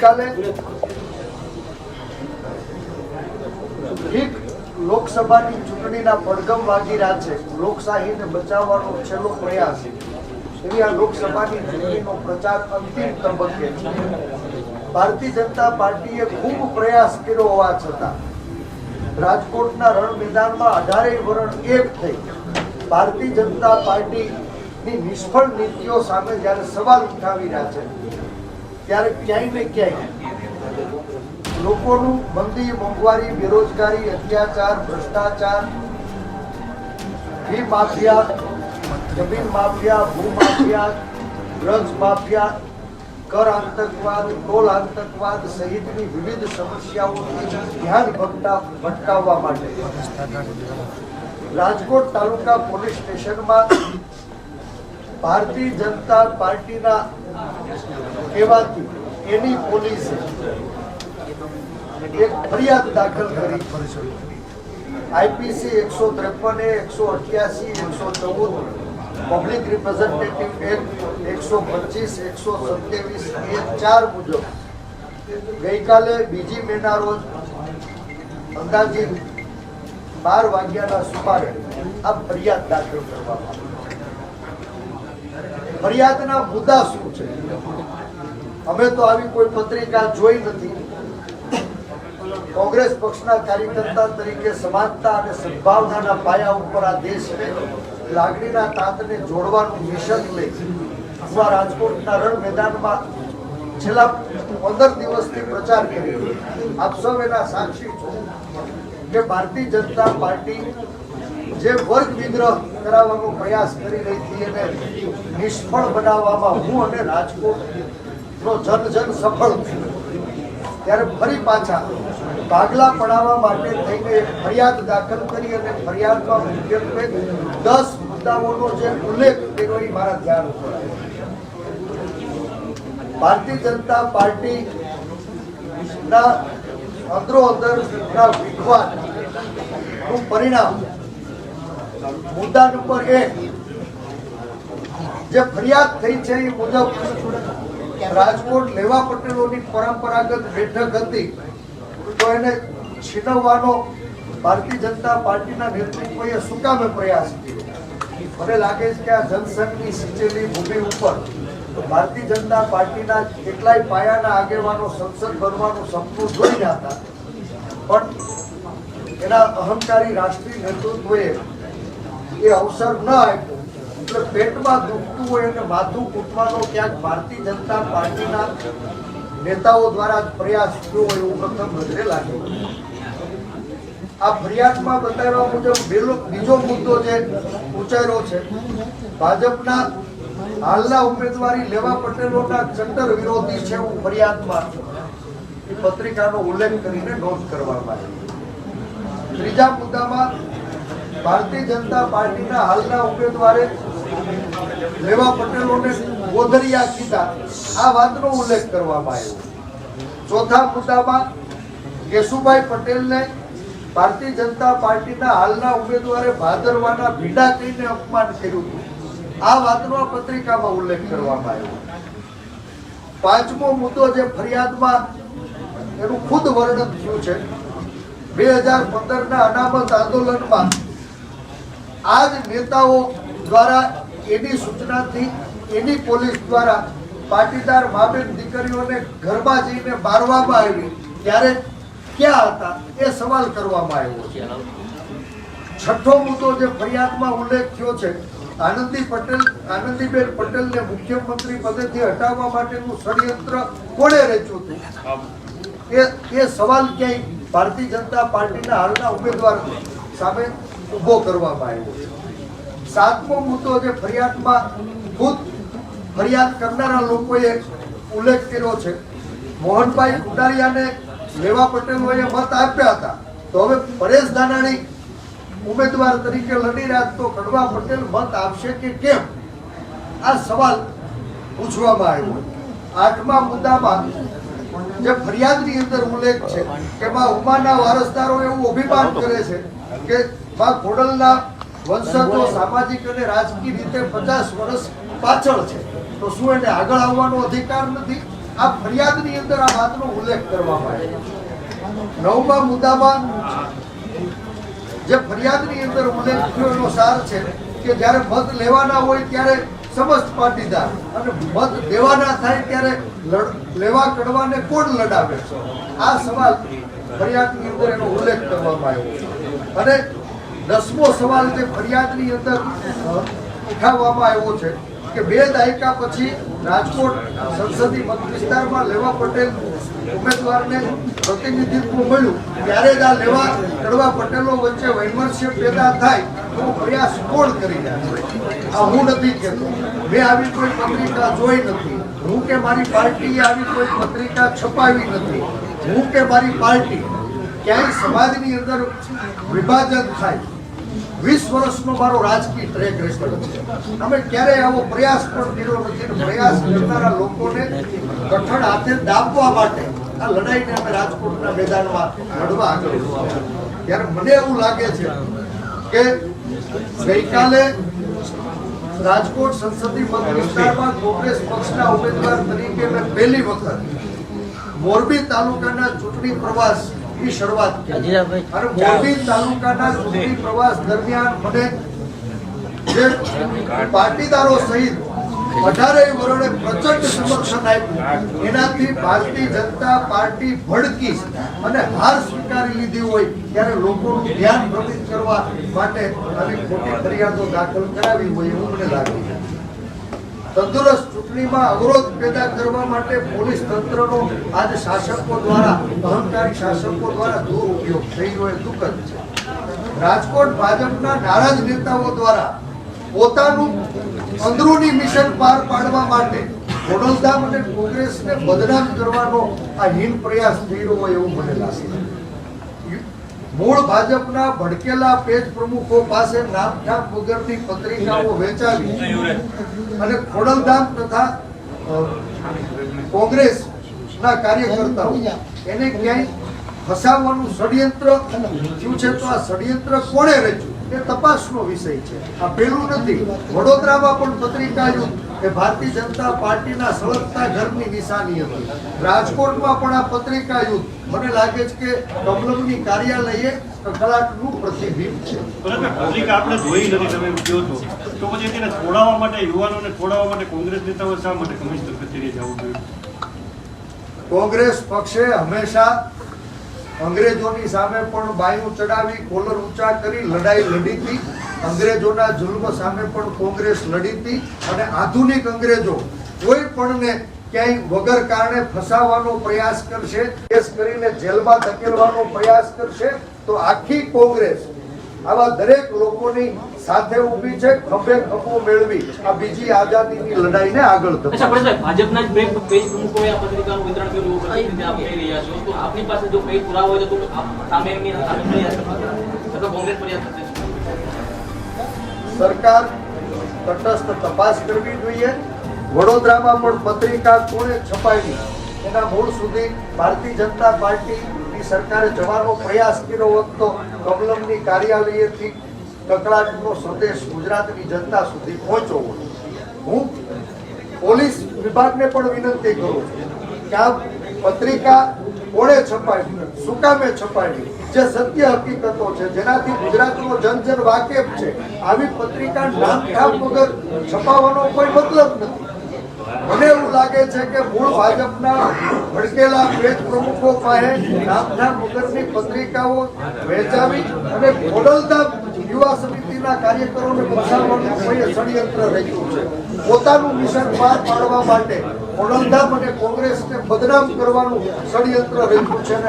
ગઈકાલે લોકસભાની ચૂંટણીના પડગમ વાગી રહ્યા છે. લોકશાહીને બચાવવાનો છેલ્લો પ્રયાસ. એવી આ લોકસભાની ચૂંટણીનો પ્રચાર અંતિમ તબક્કે છે. ભારતીય જનતા પાર્ટીએ ખૂબ પ્રયાસ કર્યો હોવા છતાં રાજકોટના રણ મેદાનમાં અઢારેય વરણ એક થઈ. ભારતીય જનતા પાર્ટીની નિષ્ફળ નીતિઓ સામે જ્યારે સવાલ ઉઠાવી રહ્યા છે ત્યારે ક્યાંય ને ક્યાંય. લોકોનું મંદી, મોંઘવારી, બેરોજગારી, અત્યાચાર, ભ્રષ્ટાચાર ફી માફિયા જમીન માફિયા ભૂ માફિયા ડ્રગ્સ માફિયા, કર આતંકવાદ, ટોલ આતંકવાદ સહિતની વિવિધ સમસ્યાઓથી ધ્યાન ભટકા ભટકાવવા માટે. રાજકોટ તાલુકા પોલીસ સ્ટેશનમાં ભારતીય જનતા પાર્ટીના કહેવાતી એની પોલીસે એક ફરિયાદ દાખલ કરી આઈપીસી એકસો ત્રેપન એકસો અઠ્યાસી, એકસો ચૌદ, પબ્લિક રિપ્રેઝેન્ટેટિવ એક્ટ, એકસો પચીસ, એકસો સત્યાવીસ, એ ચાર મુજબ ગઈકાલે બીજી મેના રોજ અંદાજે બાર વાગ્યાના સુમારે આ ફરિયાદ દાખલ કરવામાં આવી. ફરિયાદના મુદ્દા શું છે? અમે તો આવી કોઈ પત્રિકા જોઈ નથી. કોંગ્રેસ પક્ષના કાર્યકર્તા તરીકે સમાનતા અને સદભાવનાના પાયા ઉપર આ દેશને લાગણીના તાંતને જોડવાનું મિશન લઈ હું આ રાજકોટના રણ મેદાનમાં છેલ્લા પંદર દિવસથી પ્રચાર કરી રહ્યો આપ સૌ એના સાક્ષી છો કે ભારતીય જનતા પાર્ટી જે વર્ગ વિગ્રહ કરાવવાનો પ્રયાસ કરી રહી હતી એને નિષ્ફળ બનાવવામાં હું અને રાજકોટનો જન જન સફળ ત્યારે ફરી પાછા ભાગલા પડાવવા માટે થઈને એક ફરિયાદ દાખલ કરી અને ફરિયાદમાં મુખ્યત્વે દસ મુદ્દાઓનો જે ઉલ્લેખ કર્યો એ મારા ધ્યાન ઉપર ભારતીય જનતા પાર્ટી ના અંદરો અંદર વિખવાદનું પરિણામ મુદ્દા નંબર એક જે ફરિયાદ થઈ છે એ મુજબ રાજકોટ લેવા પટેલોની પરંપરાગત બેઠક હતી. તો એને છીનવવાનો ભારતીય જનતા પાર્ટીના નેતૃત્વએ સુકામે પ્રયાસ કર્યો? મને લાગે છે કે આ જનસંઘની સિંચેલી ભૂમિ ઉપર ભારતીય જનતા પાર્ટીના કેટલાય પાયાના આગેવાનો સંસદ ભરવાનું સપનું જોઈ રહ્યા હતા. પણ એના અહંકારી રાષ્ટ્રીય નેતૃત્વએ એ અવસર ન આપ્યો. એટલે પેટમાં દુખતું હોય અને માથું કૂટવાનો ક્યાંક ભારતીય જનતા પાર્ટીના નેતાઓ દ્વારા પ્રયાસ થયો હોય એવું પ્રથમ નજરે લાગે. આ ફરિયાદમાં બતાવ્યા મુજબ બીજો મુદ્દો જે ઉચ્ચાર્યો છે, ભાજપના હાલના ઉમેદવારી લેવા પટેલોના ચટ્ટર વિરોધી છે એવું ફરિયાદમાં પત્રિકાનો ઉલ્લેખ કરીને નોંધ કરવામાં આવી. ત્રીજા મુદ્દામાં ભારતીય જનતા પાર્ટીના હાલના ઉમેદવારે લેવા પટેલોને ગોધરિયા કીધા. આ વાતનો ઉલ્લેખ કરવામાં આવ્યો. ચોથા મુદ્દામાં કેશુભાઈ પટેલને ભારતીય જનતા પાર્ટીના હાલના ઉમેદવારે ભાદરવાના ભીડા કહીને અપમાન કર્યું હતું. આ વાતનો આ પત્રિકામાં ઉલ્લેખ કરવામાં આવ્યો. પાંચમો મુદ્દો જે ફરિયાદમાં એનું ખુદ વર્ણન થયું છે. બે હજાર પંદરના અનામત આંદોલનમાં આ જ નેતાઓ દ્વારા એની સૂચનાથી, એની પોલીસ દ્વારા પાટીદાર માબેન દીકરીઓને ઘરમાં જઈને મારવામાં આવી, ત્યારે ક્યાં હતા એ સવાલ કરવામાં આવ્યો છે. છઠ્ઠો મુદ્દો જે ફરિયાદમાં ઉલ્લેખ થયો છે, આનંદી પટેલ, આનંદીબેન પટેલને મુખ્યમંત્રી પદેથી હટાવવા માટેનું ષડયંત્ર કોણે રચ્યું હતું? એ એ સવાલ ક્યાંય ભારતીય જનતા પાર્ટીના હાલના ઉમેદવાર સામે ઊભો કરવામાં આવ્યો છે. સાતમો મુદ્દો જે ફરિયાદમાં ખુદ ફરિયાદ કરનારા લોકોએ ઉલ્લેખ કર્યો છે. મોહનભાઈ કુડારિયાને લેવા પટેલોએ મત આપ્યા હતા. તો હવે પરેશ ધાનાણી ઉમેદવાર તરીકે લડી રહ્યા તો કડવા પટેલ મત આપશે કે કેમ? આ સવાલ પૂછવામાં આવ્યો. આઠમા મુદ્દામાં જે ફરિયાદની અંદર ઉલ્લેખ છે એમાં ઉમાના વારસદારો એવું અભિમાન કરે છે કે માં ખોડલના વંશજો સામાજિક અને રાજકીય રીતે પચાસ વર્ષ પાછળ છે. તો શું એને આગળ આવવાનો અધિકાર નથી? આ ફરિયાદની અંદર આ વાતનો ઉલ્લેખ કરવામાં આવ્યો નવમા મુદ્દામાં જે ફરિયાદની અંદર ઉલ્લેખ થયો એનો સાર છે કે જ્યારે મત લેવાના હોય ત્યારે સમસ્ત પાટીદાર અને મત દેવાના થાય ત્યારે લેવા કડવાને કોણ લડાવે છે? આ સવાલ ફરિયાદની અંદર એનો ઉલ્લેખ કરવામાં આવ્યો અને દસમો સવાલ જે ફરિયાદની અંદર ઉઠાવવામાં આવ્યો છે કે બે દાયકા પછી રાજકોટ સંસદીય મત વિસ્તારમાં લેવા પટેલ ઉમેદવારને પ્રતિનિધિત્વ મળ્યું. ત્યારે જ આ લેવા કડવા પટેલો વચ્ચે વૈમનસ્ય પેદા થાય તો પ્રયાસ કોણ કરી રહ્યા આ હું નથી કહેતો. મેં આવી કોઈ પત્રિકા જોઈ નથી. હું કે મારી પાર્ટીએ આવી કોઈ પત્રિકા છપાવી નથી. હું કે મારી પાર્ટી ક્યાંય સમાજની અંદર વિભાજન થાય. વીસ વર્ષનો મારો રાજકીય ટ્રેક રેકોર્ડ છે. અમે ક્યારેય આવો પ્રયાસ પણ કર્યો નથી પ્રયાસ કરનારા લોકોને કઠણ હાથે દાબવા માટે આ લડાઈને અમે રાજકોટના મેદાનમાં લડવા આગળ ત્યારે મને એવું લાગે છે કે ગઈકાલે રાજકોટ સંસદીય મત વિસ્તારમાં કોંગ્રેસ પક્ષના ઉમેદવાર તરીકે મેં પહેલી વખત મોરબી તાલુકાના ચૂંટણી પ્રવાસ ની શરૂઆત કરી અને મોરબી તાલુકાના ચૂંટણી પ્રવાસ દરમિયાન મને જે પાટીદારો સહિત પ્રચંડ સમર્થન આપ્યું. એનાથી ભારતીય જનતા પાર્ટી ભડકી અને હાર સ્વીકારી લીધી હોય ત્યારે લોકોનું ધ્યાન ભ્રમિત કરવા માટે આવી ખોટી ફરિયાદો દાખલ કરાવી હોય એવું મને લાગે છે. તંદુરસ્ત ચૂંટણીમાં અવરોધ પેદા કરવા માટે પોલીસ તંત્રનો આજ શાસકો દ્વારા, અહંકારી શાસકો દ્વારા દુરુપયોગ રહ્યો એ દુઃખદ છે. રાજકોટ ભાજપના નારાજ નેતાઓ દ્વારા પોતાનું અંદરૂની મિશન પાર પાડવા માટે ખોડલધામ અને કોંગ્રેસને બદનામ કરવાનો આ હીન પ્રયાસ થઈ રહ્યો હોય એવું મને લાગે છે. મૂળ ભાજપના ભડકેલા પેજ પ્રમુખો પાસે નામઠામ વગરની પત્રિકાઓ વેચાવી અને ખોડલધામ તથા કોંગ્રેસ ના કાર્યકર્તાઓ એને ક્યાંય ફસાવવાનું ષડયંત્ર થયું છે તો આ ષડયંત્ર કોણે રચ્યું? એ તપાસનો વિષય છે. આ પેલું નથી. વડોદરામાં પણ પત્રિકા યુદ્ધ એ ભારતીય જનતા પાર્ટીના સળગતા ઘરની નિશાની હતી. રાજકોટમાં પણ આ પત્રિકા યુદ્ધ. મને લાગે છે કે કમલમની કાર્યાલયે કલાકનું પ્રતિબિંબ છે. પત્રિકા આપણે જોઈ નથી તમે એમ છો. તો પછી તેને છોડાવવા માટે યુવાનોને છોડાવવા માટે કોંગ્રેસ નેતાઓ શા માટે કમિશનર કચેરીએ જવું જોઈએ? કોંગ્રેસ પક્ષે હંમેશા અંગ્રેજોની સામે પણ બાયું ચડાવી કોલર ઊંચા કરી લડાઈ લડી હતી. અંગ્રેજોના જુલ્મ સામે પણ કોંગ્રેસ લડી હતી અને આધુનિક અંગ્રેજો કોઈ પણને ક્યાંય વગર કારણે ફસાવવાનો પ્રયાસ કરશે, કેસ કરીને જેલમાં ધકેલવાનો પ્રયાસ કરશે, તો આખી કોંગ્રેસ આવા દરેક લોકોની સાથે ઊભી છે, ખભે ખભો મેળવી આ બીજી આઝાદીની લડાઈને આગળ. પરેશભાઈ ભાજપના જ બે પ્રમુખોએ આ પત્રિકાનું વિતરણ કર્યું રીતે આપ રહ્યા છો. તો આપની પાસે જો કઈ પુરાવા હોય, તો સામે એમની સામે ફરિયાદ કરશો. અથવા કોંગ્રેસ ફરિયાદ કરશે. સરકાર તટસ્થ તપાસ કરવી જોઈએ. વડોદરામાં પણ પત્રિકા કોણે છપાવી? એના મૂળ સુધી ભારતીય જનતા પાર્ટીની સરકારે જવાનો પ્રયાસ કર્યો હતો કમલમની કાર્યાલયથી કકડાટનો સંદેશ ગુજરાતની જનતા સુધી પહોંચવો હું પોલીસ વિભાગને પણ વિનંતી કરું છું કે આ પત્રિકા કોણે છપાવી? શું કામે છપાવી? જે સત્ય હકીકતો છે, જેનાથી ગુજરાતનો જન જન વાકેફ છે, આવી પત્રિકા નામઠામ વગર છપાવવાનો કોઈ મતલબ નથી. મને એવું લાગે છે કે મૂળ ભાજપના ભડકેલા પેજ પ્રમુખો પાસે નામના વગરની પત્રિકાઓ વેચાવી અને ખોડલધામ યુવા સમિતિના કાર્યકરોને બચાવવાનું કોઈ ષડયંત્ર રહ્યું છે. પોતાનું મિશન પાર પાડવા માટે ખોડલધામ અને કોંગ્રેસને બદનામ કરવાનું ષડયંત્ર રહ્યું છે